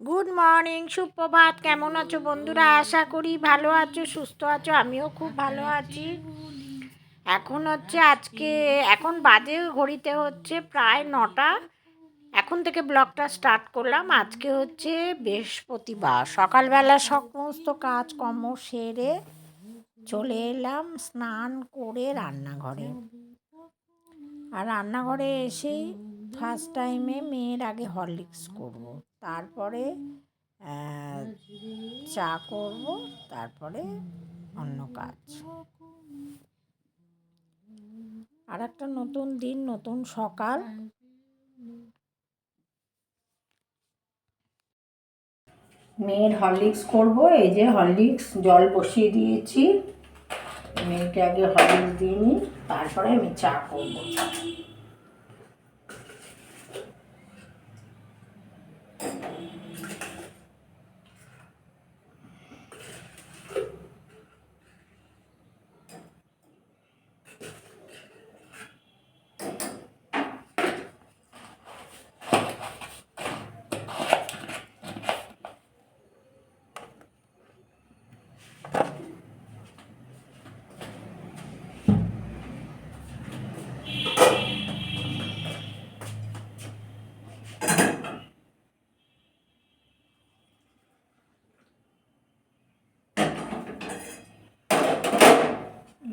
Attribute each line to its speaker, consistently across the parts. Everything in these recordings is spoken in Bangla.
Speaker 1: গুড মর্নিং সুপ্রভাত কেমন আছো বন্ধুরা? আশা করি ভালো আছো, সুস্থ আছো। আমিও খুব ভালো আছি। এখন হচ্ছে আজকে, এখন বাজে ঘড়িতে হচ্ছে প্রায় নটা। এখন থেকে ব্লগটা স্টার্ট করলাম। আজকে হচ্ছে বৃহস্পতিবার। সকালবেলা সমস্ত কাজকর্ম সেরে চলে এলাম স্নান করে রান্নাঘরে। আর রান্নাঘরে এসেই ফার্স্ট টাইমে মেয়ের আগে হরলিক্স করব, তারপরে চা করব, তারপরে অন্য কাজ। আর একটা নতুন দিন, নতুন সকাল। মেয়ের হরলিক্স করব, এই যে হরলিক্স জল বসিয়ে দিয়েছি। মেয়েকে আগে হরলিক্স দিয়ে নিই, তারপরে আমি চা করব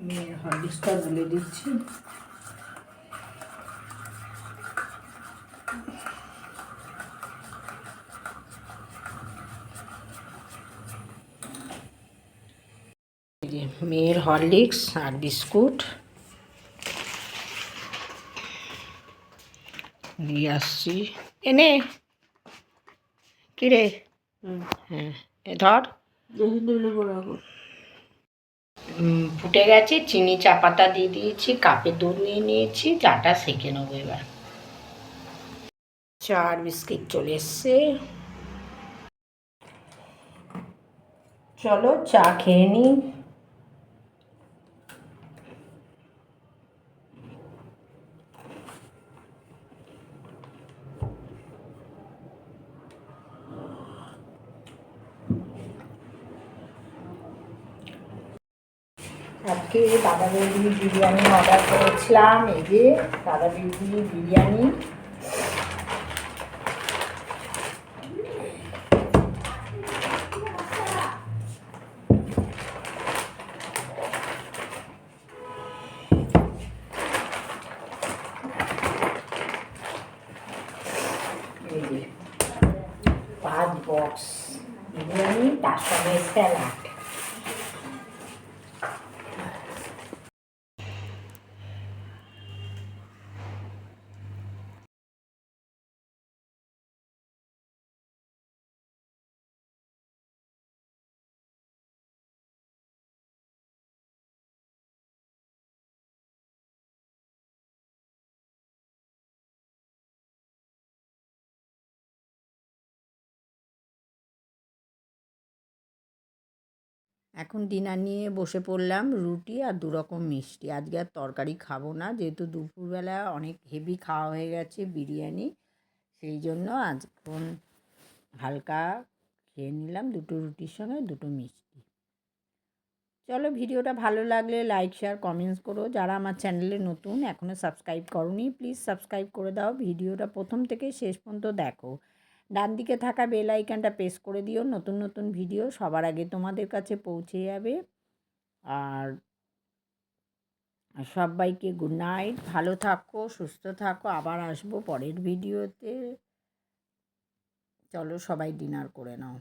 Speaker 1: মেয়ের হরলিক্সটা গুলে দিচ্ছি। মেয়ের হরলিক্স আর বিস্কুট। নিয়ে আসছি। এনে কিরে হ্যাঁ এ ধর। ফুটে গেছে, চিনি চা পাতা দিয়ে দিয়েছি, কাপে দুধ নিয়ে নিয়েছি, চাটা সেঁকে নেব এবার। চার বিস্কিট চলে এসছে। চলো চা খেয়ে নিই। আজকে দাদা বৌদি বিরিয়ানি অর্ডার করেছিলাম, এই যে দাদা বৌদি বিরিয়ানি। পাঁচ বক্স বিরিয়ানি, তার সঙ্গে স্যালাড এখন ডিনার নিয়ে বসে পড়লাম রুটি আর দু রকম মিষ্টি। আজকে আর তরকারি খাব না, যেহেতু দুপুরবেলা অনেক হেভি খাওয়া হয়ে গেছে বিরিয়ানি, সেই জন্য আজখন হালকা খেয়ে নিলাম দুটো রুটির সঙ্গে দুটো মিষ্টি। চলো ভিডিওটা ভালো লাগলে লাইক শেয়ার কমেন্টস করো। যারা আমার চ্যানেলে নতুন এখনও সাবস্ক্রাইব করনি প্লিজ সাবস্ক্রাইব করে দাও। ভিডিওটা প্রথম থেকে শেষ পর্যন্ত দেখো। ডান দিকে থাকা বেল আইকনটা প্রেস করে দিও। নতুন নতুন ভিডিও সবার আগে তোমাদের কাছে পৌঁছে যাবে। আর সবাইকে গুড নাইট ভালো থাকো, সুস্থ থাকো। আবার আসব পরের ভিডিওতে। চলো সবাই ডিনার করে নাও।